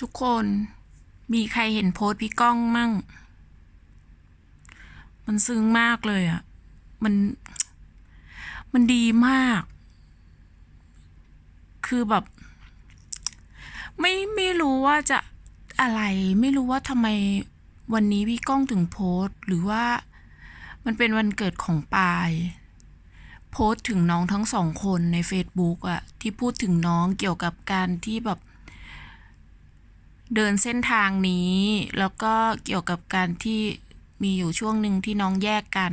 ทุกคนมีใครเห็นโพสพี่ก้องมั่ง มันซึ้งมากเลยอะ่ะ มัน มันดีมาก คือแบบ ไม่ไม่รู้ว่าจะอะไร ไม่รู้ว่าทำไมวันนี้พี่ก้องถึงโพสหรือว่ามันเป็นวันเกิดของปายโพสถึงน้องทั้งสองคนใน Facebook อะที่พูดถึงน้องเกี่ยวกับการที่แบบ เดินเส้นทางนี้ แล้วก็เกี่ยวกับการที่มีอยู่ช่วงหนึ่งที่น้องแยกกัน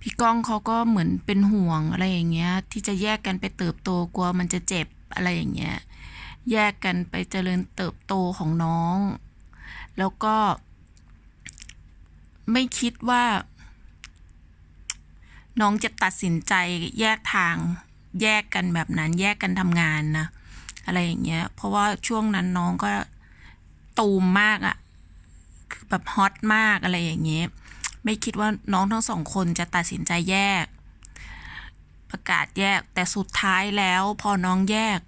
พี่ก้องเขาก็เหมือนเป็นห่วงอะไรอย่างเงี้ย ที่จะแยกกันไปเติบโตกลัวมันจะเจ็บอะไรอย่างเงี้ยแยกกันไปเจริญเติบโตของน้อง แล้วก็ ไม่คิดว่า น้องจะตัดสินใจแยกทาง แยกกันแบบนั้น แยกกันทำงานนะ อะไรอย่างเงี้ย เพราะว่าช่วงนั้นน้องก็ตูมมากอะ่ะคือแบบฮอตมากอะไรอย่างเงี้ย ไม่คิดว่าน้องทั้งสองคนจะตัดสินใจแยก ประกาศแยกแต่สุดท้ายแล้วพอน้องแยก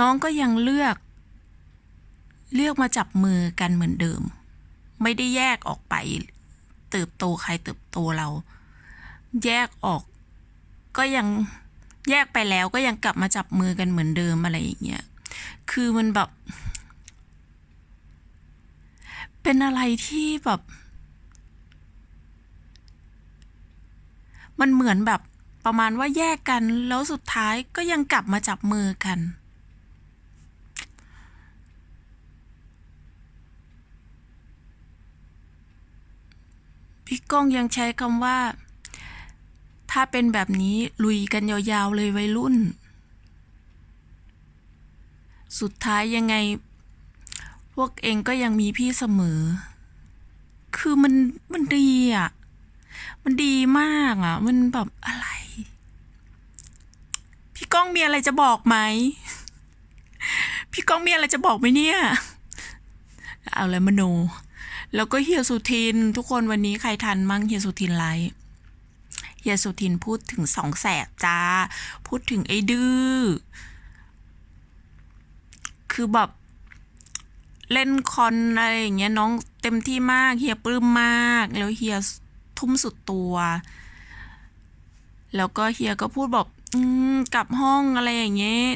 น้องก็ยังเลือก เลือกมาจับมือกันเหมือนเดิม ไม่ได้แยกออกไป เติบโตใครเติบโตเรา แยกออกก็ยัง แยกไปแล้วก็ยังกลับมาจับมือกันเหมือนเดิมอะไรอย่างเงี้ย คือมันแบบ เป็นอะไรที่แบบ มันเหมือนแบบประมาณว่าแยกกันแล้วสุดท้ายก็ยังกลับมาจับมือกัน พี่ก้องยังใช้คำว่า ถ้าเป็นแบบนี้ลุยกันยาวๆเลยวัยรุ่น สุดท้ายยังไง พวกเองก็ยังมีพี่เสมอ คือมันมันดีอะ มันดีมากอะ มันแบบอะไร พี่ก้องมีอะไรจะบอกไหม พี่ก้องมีอะไรจะบอกไหมเนี่ย เอาเลยมโน แล้วก็เฮียสุทิน ทุกคนวันนี้ใครทันมั่งเฮียสุทินไลฟ์ เฮียสุทินพูดถึงสองแสบจ้า พูดถึงไอ้ดื้อ คือแบบเล่นคอนอะไรอย่างเงี้ยน้องเต็มที่มากเฮียปลื้มมาก แล้วเฮียทุ่มสุดตัว แล้วก็เฮียก็พูดบอกอกลับห้องอะไรอย่างเงี้ย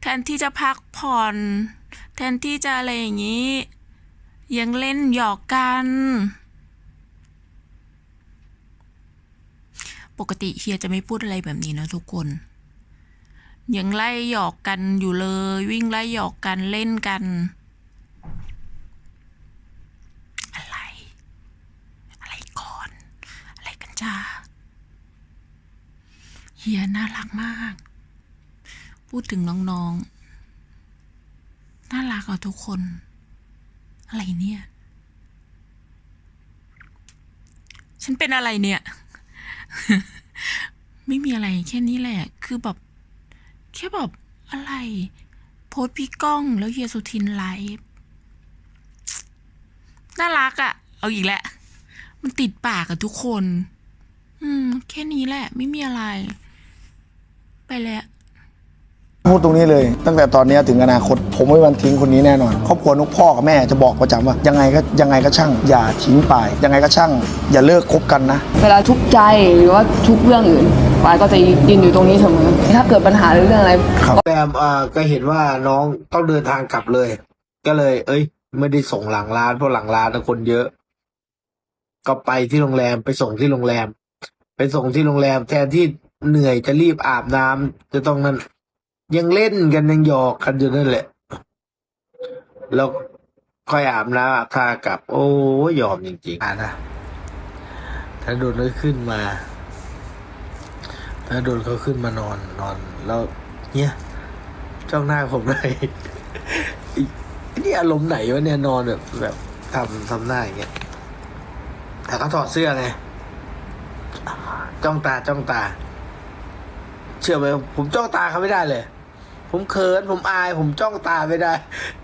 แทนที่จะพักผ่อน แทนที่จะอะไรอย่างงี้ ยังเล่นหยอกกัน ปกติเฮียจะไม่พูดอะไรแบบนี้นะทุกคนยังไล่หยอกกันอยู่เลย วิ่งไล่หยอกกันเล่นกัน อะไร อะไรก่อน อะไรกันจ้าเฮียน่ารักมาก พูดถึงน้องๆ น่ารักอะทุกคน อะไรเนี่ย ฉันเป็นอะไรเนี่ย ไม่มีอะไรแค่นี้แหละ คือแบบแค่แบบอะไร โพสพี่ก้องแล้วเฮียสุทินไลฟ์น่ารักอะ่ะ เอาอีกแล้วมันติดปากกับทุกคน อืม แค่นี้แหละ ไม่มีอะไร ไปแล้ว พูดตรงนี้เลย ตั้งแต่ตอนนี้ถึงอนาคต ผมไม่มีวันทิ้งคนนี้แน่นอน ครอบครัวนุกพ่อกับแม่จะบอกประจำว่า ยังไงก็ยังไงก็ช่าง อย่าทิ้งไป ยังไงก็ช่าง อย่าเลิกคบกันนะ เวลาทุกข์ใจหรือว่าทุกข์เรื่องอื่นปายก็จะยืนอยู่ตรงนี้เสมอถ้าเกิดปัญหาหรือเรื่องอะไรแบมอ่าก็เห็นว่าน้องต้องเดินทางกลับเลย ก็เลย เอ้ย ไม่ได้ส่งหลังร้านเพราะหลังร้านน่ะคนเยอะ ก็ไปที่โรงแรมไปส่งที่โรงแรม ไปส่งที่โรงแรมแทนที่เหนื่อยจะรีบอาบน้ำจะต้องนั่น ยังเล่นกันยังหยอกกันอยู่นั่นแหละ แล้วค่อยอาบน้ำอาบท่ากลับ โอ้ยอมจริงๆอะนะถ้าโดนก็ขึ้นมา ถ้าโดนเขาขึ้นมานอนนอน แล้วเนี่ยจ้องหน้าผมเลยนี่อารมณ์ไหนวะเนี่ยนอนแบบแบบทำทำหน้าอย่างเงี้ยแต่เขาถอดเสื้อไงจ้องตาจ้องตา เชื่อไหมผมจ้องตาเขาไม่ได้เลย ผมเขินผมอาย ผมจ้องตาไม่ได้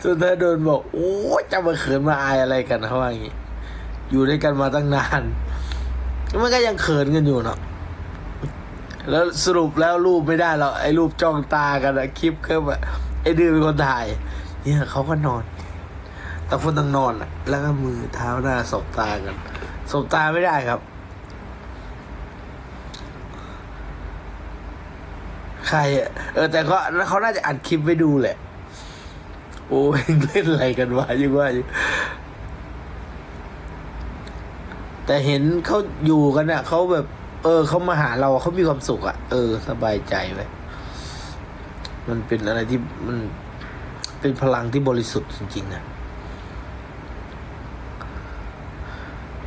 จนเธอโดนบอก โอ้จะมาเขินมาอายอะไรกันเขาว่าอย่างงี้อยู่ด้วยกันมาตั้งนานมันก็ยังเขินกันอยู่เนาะแล้วสรุปแล้วรูปไม่ได้หรอกไอ้รูปจ้องตากันอะคลิปก็แบบไอ้ดื้อเป็นคนถ่าย เนี่ยเขาก็นอนแต่คนต้องนอนอะแล้วก็มือเท้าหน้าสบตากันสบตาไม่ได้ครับ ใครอะเออ แต่ก็เขาน่าจะอัดคลิปไว้ดูแหละ โอ้ยเล่นอะไรกันวะยังว่าอยู่แต่เห็นเขาอยู่กันอะเขาแบบ เออเขามาหาเราเขามีความสุขอะเออ สบายใจไปมันเป็นอะไรที่มันเป็นพลังที่บริสุทธิ์จริงๆนะ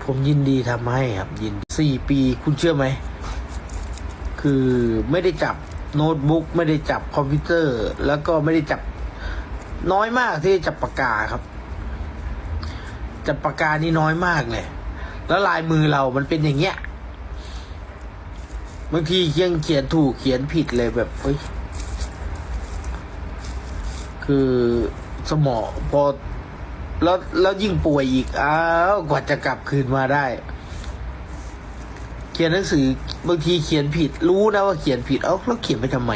ผมยินดีทำให้ครับ ยินสี่ปีคุณเชื่อไหม คือไม่ได้จับ โน้ตบุ๊กไม่ได้จับคอมพิวเตอร์ แล้วก็ไม่ได้จับน้อยมากที่จับปากกาครับ จับปากกานี่น้อยมากเลย แล้วลายมือเรามันเป็นอย่างเงี้ยบางทียังเขียนถูกเขียนผิดเลยแบบเฮ้ยคือสมองพอแล้วแล้วยิ่งป่วยอีกอ้าวกว่าจะกลับคืนมาได้ เขียนหนังสือบางทีเขียนผิด รู้นะว่าเขียนผิด เอ้าแล้วเขียนไปทำไม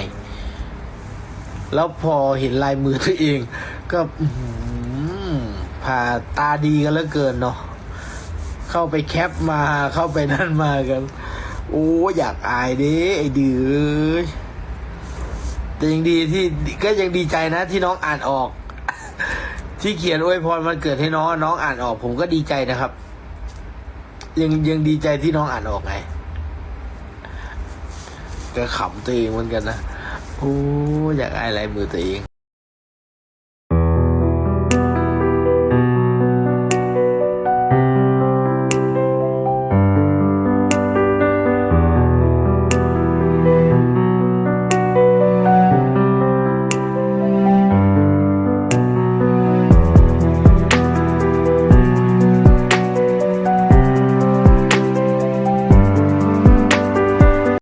แล้วพอเห็นลายมือตัวเอง ก็ผ่าตาดีกันเหลือเกินเนาะเข้าไปแคปมาเข้าไปนั่นมากัน โอ้อยากอายเด้ไอ้ดื้อแต่ยังดีที่ก็ยังดีใจนะที่น้องอ่านออก ที่เขียนอวยพรมันเกิดให้น้องน้องอ่านออก ผมก็ดีใจนะครับ ยังยังดีใจที่น้องอ่านออกไงก็ขำตัวเองเหมือนกันนะโอ้อยากอายลายมือตัวเอง